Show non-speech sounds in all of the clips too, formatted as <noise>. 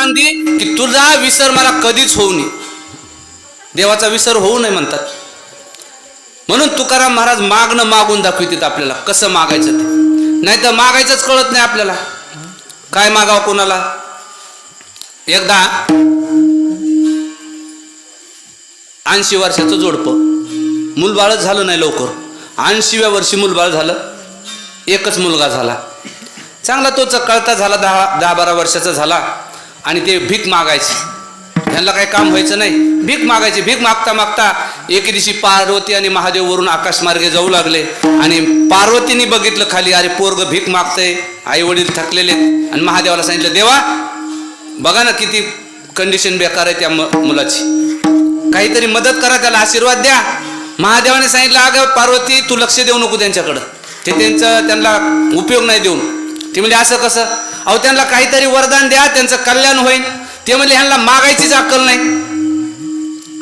वरदान की तुझा विसर मला कधीच होऊ नये. देवाचा विसर होऊ नये म्हणतात. म्हणून तुकाराम महाराज मागणं मागून दाखवितात आपल्याला कसं मागायचं ते. नाही तर मागायचंच कळत नाही आपल्याला. काय मागावं कोणाला? एकदा ऐंशी वर्षाचं जोडपं. मूलबाळ झालं नाही लवकर. ऐंशीव्या वर्षी मूलबाळ झालं. एकच मुलगा झाला. चांगला तो कळता झाला दहा दहा बारा वर्षाचा झाला. आणि ते भीक मागायचे. त्यांना काही काम व्हायचं नाही. भीक मागायचे. भीक मागता मागता एके दिवशी पार्वती आणि महादेव वरून आकाशमार्गे जाऊ लागले. आणि पार्वतीने बघितलं खाली अरे पोरग भीक मागतंय. आई वडील थकलेले आहेत. आणि महादेवाला सांगितलं देवा बघा ना किती कंडिशन बेकार आहे त्या म- मुलाची. काहीतरी मदत करा त्याला आशीर्वाद द्या. महादेवाने सांगितलं अगं पार्वती तू लक्ष देऊ नको त्यांच्याकडं. ते त्यांचं त्यांना उपयोग नाही देऊन. ते म्हणजे असं कसं? अहो त्यांना काहीतरी वरदान द्या त्यांचं कल्याण होईल. ते म्हणजे ह्यांना मागायचीच अक्कल नाही.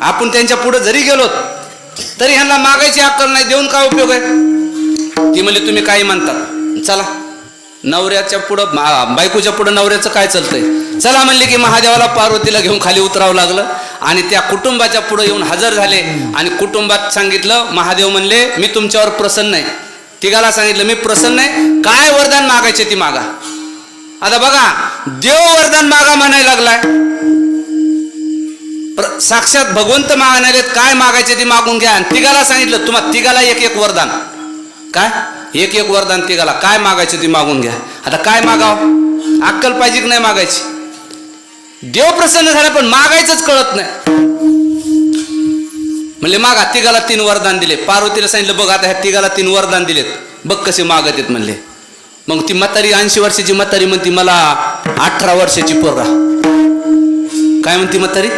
आपण त्यांच्या पुढे जरी गेलो तरी ह्यांना मागायची अक्कल नाही. देऊन काय उपयोग आहे? ती म्हणजे तुम्ही काही म्हणतात. चला नवऱ्याच्या पुढं बायकोच्या पुढं नवऱ्याचं काय चालतंय? चला म्हणले की महादेवाला पार्वतीला घेऊन खाली उतरावं लागलं आणि त्या कुटुंबाच्या पुढं येऊन हजर झाले. आणि कुटुंबात सांगितलं महादेव म्हणले मी तुमच्यावर प्रसन्न आहे. तिघाला सांगितलं मी प्रसन्न आहे. काय वरदान मागायचे ती मागा. आता बघा देव वरदान मागा म्हणायला लागलाय. साक्षात भगवंत मागणारे काय मागायचे ते मागून घ्या. आणि तिघाला सांगितलं तुम्हाला तिघाला एक एक वरदान. काय? एक एक वरदान तिघाला. काय मागायचे ते मागून घ्या. आता काय मागाव? अक्कल पाहिजे की नाही मागायची? देव प्रसन्न झाला पण मागायचंच कळत नाही. म्हणले मागा तिघाला तीन वरदान दिले. पार्वतीला सांगितलं बघ आता ह्या तिघाला तीन वरदान दिलेत. बघ कसे मागत आहेत म्हणले. मग ती म्हातारी ऐंशी वर्षाची म्हातारी म्हणती मला अठरा वर्षाची पोरगा काय म्हणती म्हातारी?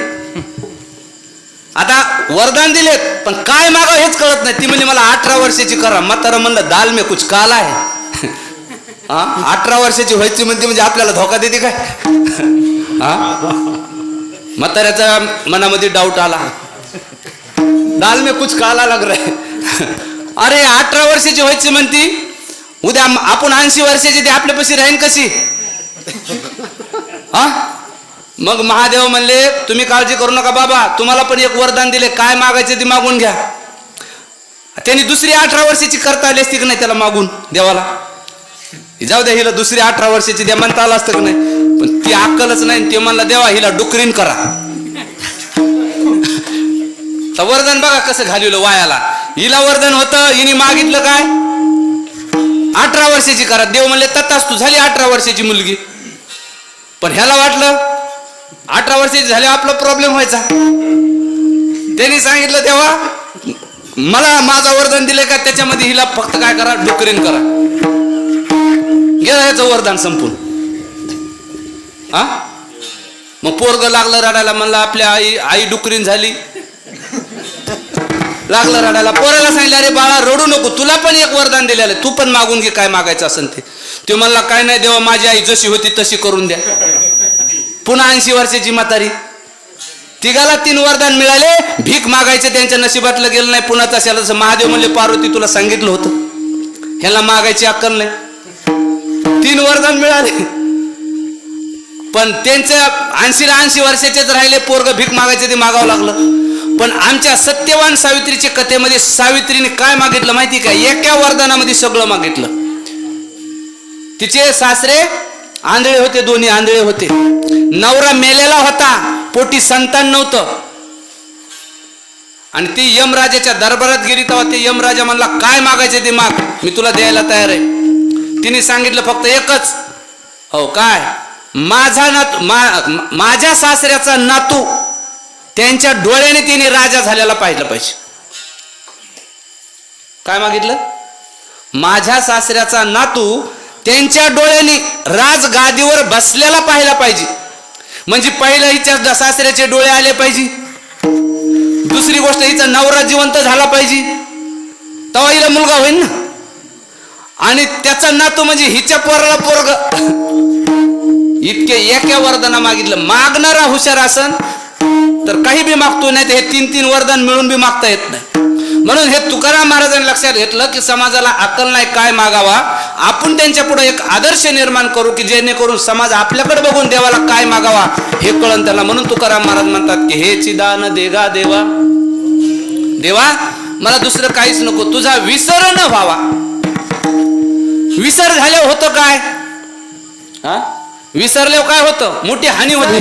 आता वरदान दिलेत पण काय मागावं हेच कळत नाही. ती म्हणजे मला अठरा वर्षाची करा. म्हातारा म्हणलं दाल मे कुछ काला आहे. <laughs> हा अठरा वर्षाची व्हायची म्हणते म्हणजे आपल्याला धोका देते काय? <laughs> हा म्हाताऱ्याचा मनामध्ये डाऊट आला. दाल में कुछ काला लग रहा है. <laughs> अरे अठरा वर्षाची व्हायची म्हणती उद्या आपण ऐंशी वर्षाची ते आपल्यापाशी राहीन कशी? हा? मग महादेव म्हणले तुम्ही काळजी करू नका बाबा तुम्हाला पण एक वरदान दिले काय मागायचे ते मागून घ्या. त्यांनी दुसरी अठरा वर्षाची करता आली असती की नाही त्याला मागून देवाला? जाऊ द्या हिला दुसरी अठरा वर्षाची द्या म्हणता आलं असतं की नाही. पण ती अक्कलच नाही ते म्हणला देवा हिला डुकरीन करा. तर वरदान बघा कसं घालवलं वायाला. हिला वरदान होतं हिने मागितलं काय? अठरा वर्षाची करा. देव म्हणले ततास तू झाली अठरा वर्षाची मुलगी. पण ह्याला वाटलं अठरा वर्षाची झाली आपला प्रॉब्लेम व्हायचा. त्यांनी सांगितलं तेव्हा मला माझा वरदान दिले का? त्याच्यामध्ये हिला फक्त काय करा? डुकरीन करा. गेलं ह्याचं वरदान संपून. हा? मग पोरग लागलं रडायला म्हणलं आपल्या आई आई डुकरीन झाली. लागलं रडायला. पोराला सांगितलं अरे बाळा रडू नको तुला पण एक वरदान दिलेलं तू पण मागून घे काय मागायचं असेल ते. ते म्हणला काय नाही देवा माझी आई जशी होती तशी करून द्या. पुन्हा ऐंशी वर्षाची म्हातारी. तिघाला तीन वरदान मिळाले. भीक मागायचे त्यांच्या नशिबातलं गेलं नाही. पुन्हा तशाला जसं महादेव म्हणले पार्वती तुला सांगितलं होतं. ह्याला मागायची अक्कल नाही. तीन वरदान मिळाले. पण त्यांच्या ऐंशीला ऐंशी वर्षाचेच राहिले. पोरग भीक मागायचे ते मागावं लागलं. पण आमच्या सत्यवान सावित्रीच्या कथेमध्ये सावित्रीने काय मागितलं माहिती का? एका वरदानामध्ये सगळं मागितलं. तिचे सासरे आंधळे होते दोन्ही आंधळे होते. नवरा मेलेला होता पोटी संतान नव्हतं. आणि ती यमराजाच्या दरबारात गेली तेव्हा ते यमराजा म्हणला काय मागायचे ते माग? मी तुला द्यायला तयार आहे. तिने सांगितलं फक्त एकच. हो काय? माझा नातू मा- माझ्या सासऱ्याचा नातू त्यांच्या डोळ्याने तिने राजा झालेला पाहिलं पाहिजे. काय मागितलं? माझ्या सासऱ्याचा नातू त्यांच्या डोळ्याने राजगादीवर बसलेला पाहिला पाहिजे. म्हणजे पहिलं हिच्या सासऱ्याचे डोळे आले पाहिजे. दुसरी गोष्ट हिचा नवरा जिवंत झाला पाहिजे. तेव्हा हिला मुलगा होईल ना? आणि त्याचा नातू म्हणजे हिच्या पोराला पोरग. इतके एका वरदाना मागितलं. मागणारा हुशार असन तर काही बी मागतो नाही तर हे तीन तीन वरदान मिळून बी मागता येत नाही. म्हणून हे तुकाराम महाराजांनी लक्षात घेतलं की समाजाला अकल नाही काय मागावा. आपण त्यांच्या पुढे एक आदर्श निर्माण करू की जेणेकरून समाज आपल्याकडे बघून देवाला काय मागावा हे कळण त्याला म्हणून तुकाराम महाराज म्हणतात की हे चिदान देगा देवा. देवा मला दुसरं काहीच नको. तुझा विसर न व्हावा. विसर झाल्यावर होतं काय? हा? विसरल्यावर काय होतं? मोठी हानी होती.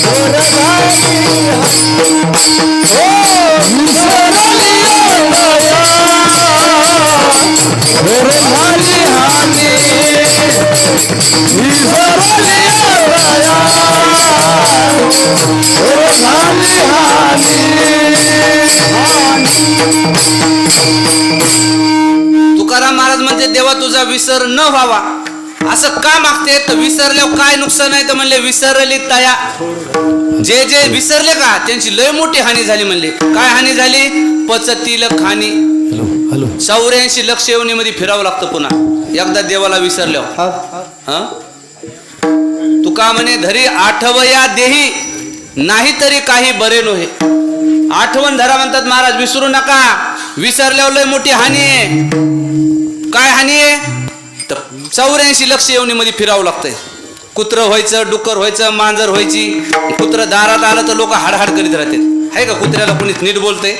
विसर न व्हावा. असं का मागते? तर विसरल्यावर काय नुकसान आहे? तर म्हणले विसरली तया. जे जे विसरले का त्यांची लय मोठी हानी झाली म्हणले. काय हानी झाली? पचतील खाणी. चौऱ्याऐंशी लक्ष येवणीमध्ये फिरावं लागतं पुन्हा. एकदा देवाला विसरल्यावर. हं? तुका म्हणे धरी आठवया देही नाही तरी काही बरे नव्हे आठवण धरा म्हणतात महाराज विसरू नका. विसरल्यावर लय मोठी हानी आहे. काय हानी आहे? चौऱ्याऐंशी लक्ष येवणीमध्ये फिरावं लागतंय. कुत्र व्हायचं डुक्कर व्हायचं मांजर व्हायची. कुत्र दारात आलं तर लोक हाडहाड करीत राहतात. आहे का कुत्र्याला कुणीच नीट बोलतंय?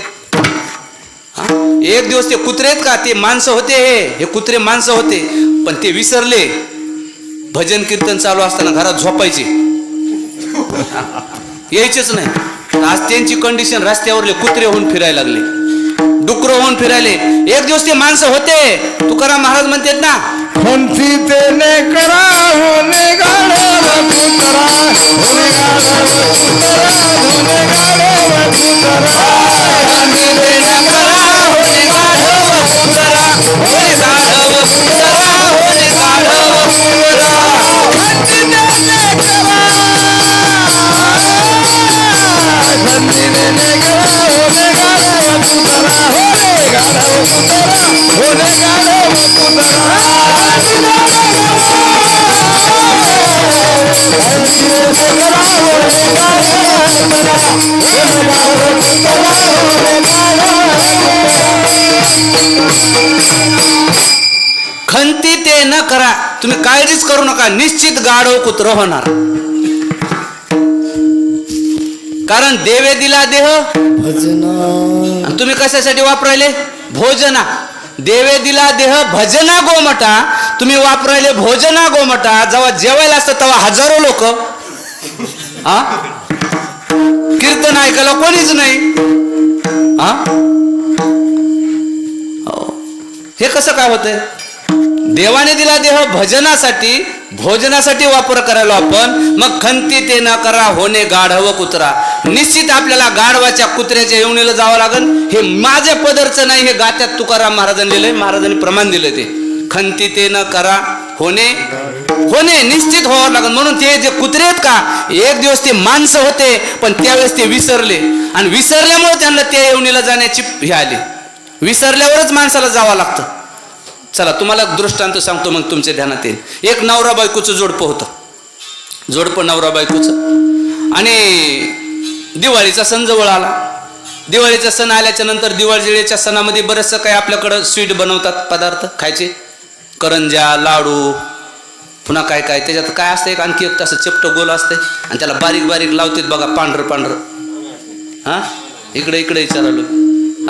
एक दिवस ते कुत्रे आहेत का? ते माणसं होते हे. हे कुत्रे माणसं होते. पण ते विसरले. भजन कीर्तन चालू असताना घरात झोपायचे. यायचेच नाही. आज त्यांची कंडिशन रस्त्यावरले कुत्रे होऊन फिरायला लागले. डुकर होऊन फिरायले. एक दिवस ते माणसं होते. तुकाराम महाराज म्हणतात ना पंथी तेने करा होने तुम्ही काळजीच करू नका निश्चित गाढव कुत्र होणार. कारण देवे दिला देह आणि तुम्ही कशासाठी वापरायले? भोजना. देवे दिला देह भजना गोमटा. तुम्ही वापरायले भोजना गोमटा जेव्हा जेवायला असतं तेव्हा हजारो लोक. हा? कीर्तन ऐकायला कोणीच नाही. हा? हो. हे कसं काय होतंय? देवाने दिला देह भजनासाठी भोजनासाठी वापर करायला आपण मग खंती ते न करा होणे गाढव कुत्रा. निश्चित आपल्याला गाढवाच्या कुत्र्याच्या येवणीला जावं लागेल हे माझ्या पदरचं नाही हे गात्यात तुकाराम महाराजांनी लिहिलंय महाराजांनी प्रमाण दिलं ते. खंती ते न करा होणे होणे निश्चित व्हावं लागेल म्हणून ते जे कुत्रे आहेत का एक दिवस ते माणसं होते पण त्यावेळेस ते विसरले. आणि विसरल्यामुळे त्यांना त्या येवणीला जाण्याची हे आली. विसरल्यावरच माणसाला जावं लागतं. चला तुम्हाला दृष्टांत सांगतो मग तुमच्या ध्यानात येईल. एक नवरा बायकोचं जोडपं होतं. जोडपं नवरा बायकोचं. आणि दिवाळीचा सण जवळ आला. दिवाळीचा सण आल्याच्यानंतर दिवाळीच्या सणामध्ये बरंचसं काही आपल्याकडं स्वीट बनवतात पदार्थ खायचे. करंज्या लाडू पुन्हा काय काय त्याच्यात काय असतं एक आणखी एक तसं चपटं गोल असते आणि त्याला बारीक बारीक लावतात बघा पांढरं पांढरं. हा? इकडे इकडे विचारलो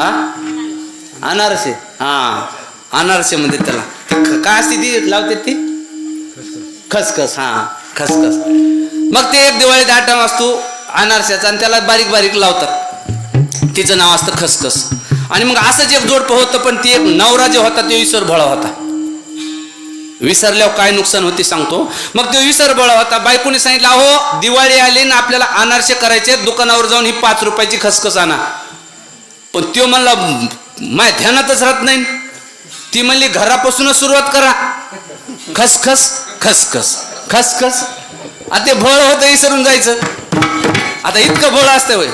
हा? अनारसे. हा. अनारसे म्हणते त्याला. ते काय असते ती? लावते ती? खसखस हा खसखस. मग ते एक दिवाळीत आटा असतो अनारशाचा आणि त्याला बारीक बारीक लावतात. तिचं नाव असतं खसखस. आणि मग असंच एक जोडपं होतं पण ती एक नवरा जे होता तो विसर भोळा होता. विसरल्यावर काय नुकसान होते सांगतो. मग तो विसर भळा होता. बायकोने सांगितलं अहो दिवाळी आली ना आपल्याला अनारसे करायचे दुकानावर जाऊन ही पाच रुपयाची खसखस आणा. पण तो म्हणला माय ध्यानातच राहत नाही. ती म्हणली घरापासूनच सुरुवात करा. खसखस खसखस खसखस आता ते भळ होतं विसरून जायचं. आता इतकं भळ असतं वय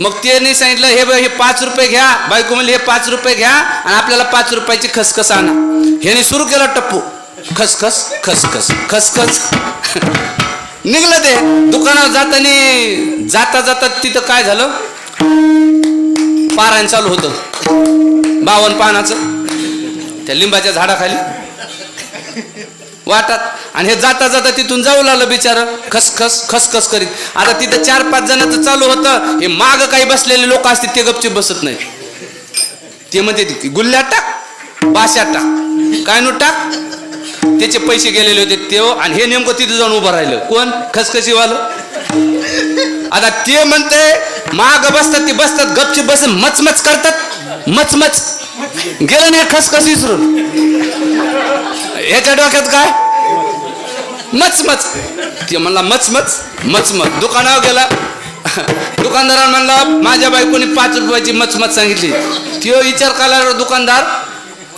मग त्याने सांगितलं हे बघ हे पाच रुपये घ्या. बायको म्हणली हे पाच रुपये घ्या आणि आपल्याला पाच रुपयाची खसखस आणा. ह्याने सुरू केला टप्पू. खसखस खसखस खसखस निघलं ते. दुकानावर जाताना जाता जाता तिथं काय झालं? पारायण चालू होतं. बावन पानाचं. त्या लिंबाच्या झाडाखाली. वाटात. आणि हे जाता जाता तिथून जाऊ लागलं बिचार. खसखस खसखस करीत. आता तिथं चार पाच जणांचं चालू होतं. हे माग काही बसलेले लोक असतील ते गपचे बसत नाही ते म्हणते गुल्ल्या टाक बाशा टाक. काय नो टाक? त्याचे पैसे गेलेले होते ते हो. आणि हे नेमकं तिथं जाऊन उभं राहिलं. कोण? खसखशीवालं आता ते म्हणते माग बसतात ते बसतात गपचे बस मचमच करतात. मचमच गेलं नाही खसखस विसरून. याच्या डोक्यात काय? मचमच ते म्हणला मचमच मचमच दुकानावर गेला. दुकानदारान म्हणला माझ्या बायकोने पाच रुपयाची मचमच सांगितली. तो विचार केला दुकानदार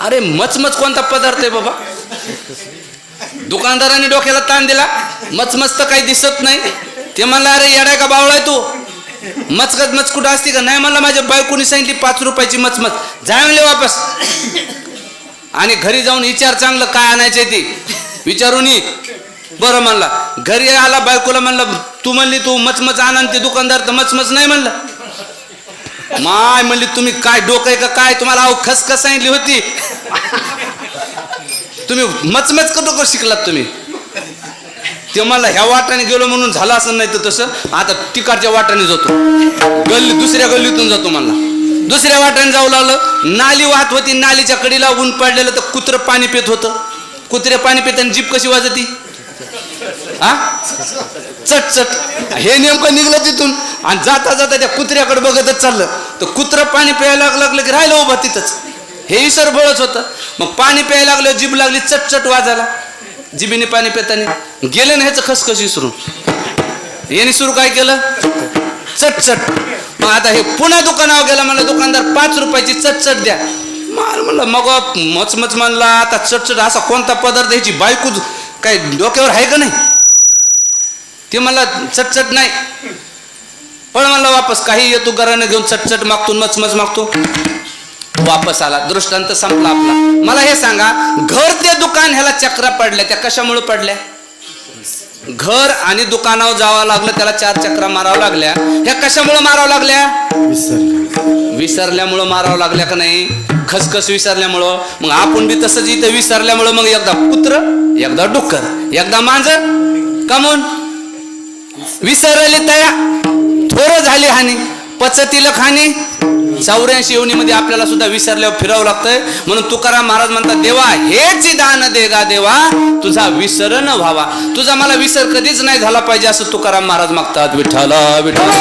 अरे मचमच कोणता पदार्थ आहे बाबा? दुकानदाराने डोक्याला ताण दिला. मचमच तर काही दिसत नाही. ते म्हणला अरे येडाय का बावळाय तू? मचकत मचकुट असते का? नाही मला माझ्या बायकोनी सांगितली पाच रुपयाची मचमच. जाय वापस. आणि घरी जाऊन विचार चांगलं काय आणायचे ते. विचारून बरं म्हणला. घरी आला बायकोला म्हणलं तू म्हणली तू मचमच आणा ते दुकानदार तर मचमच नाही म्हणलं. माय म्हणली तुम्ही काय डोकं आहे का? काय? तुम्हाला अहो खसखस सांगितली होती. तुम्ही मचमच का डोकं शिकलात तुम्ही? ते मला ह्या वाटाने गेलो म्हणून झालं असं नाही तर तसं. आता तिकडच्या वाटाने जातो. गल्ली दुसऱ्या गल्लीतून जातो मला दुसऱ्या वाटाने जाऊ लागलं. नाली वाहत होती नालीच्या कडीला ऊन पडलेलं तर कुत्रं पाणी पित होतं. कुत्रे पाणी पिताना जीप कशी वाजती? हा चट चट. हे नेमकं निघलं तिथून. आणि जाता जाता त्या कुत्र्याकडे बघतच चाललं. तर कुत्रं पाणी प्यायला लाग- लागलं की राहिलं उभं तिथंच. हे इसर बळच होतं. मग पाणी प्यायला लागलं जीभ लागली चटचट वाजायला. जिबीने पाणी पिताना गेले ना ह्याचं खसखस विसरून. याने सुरू काय केलं? चटचट. मग आता हे पुन्हा दुकानावर गेला म्हणलं दुकानदार पाच रुपयाची चटचट द्या. माल म्हणलं मग मचमच म्हणला आता चटचट असा कोणता पदार्थ ह्याची बायको काय डोक्यावर आहे का नाही? ते मला चटचट नाही. पण म्हणलं वापस काही येतो घराने घेऊन चटचट मागतो मचमच मागतो. वापस आला. दृष्टांत संपला आपला. मला हे सांगा घर ते दुकान ह्याला चक्रा पडल्या त्या कशामुळे पडल्या? घर आणि दुकानावर जावं लागलं त्याला चार चक्रा मारावं लागल्या. ह्या कशामुळे मारावं लागल्या? विसरल्यामुळं मारावं लागल्या का नाही? खसखस विसरल्यामुळं. मग आपण बी तसंच इथं विसरल्यामुळं मग एकदा कुत्र एकदा डुक्कर एकदा मांजर. कमून? विसरली तया. थोर झाली हानी. पचतीला खाणी चौऱ्याऐंशी योनीमध्ये आपल्याला सुद्धा विसरल्यावर फिरावं लागतंय. म्हणून तुकाराम महाराज म्हणतात देवा हेच दान दे गा देवा तुझा विसर न व्हावा. तुझा मला विसर कधीच नाही झाला पाहिजे असं तुकाराम महाराज मागतात. विठ्ठल विठ्ठला.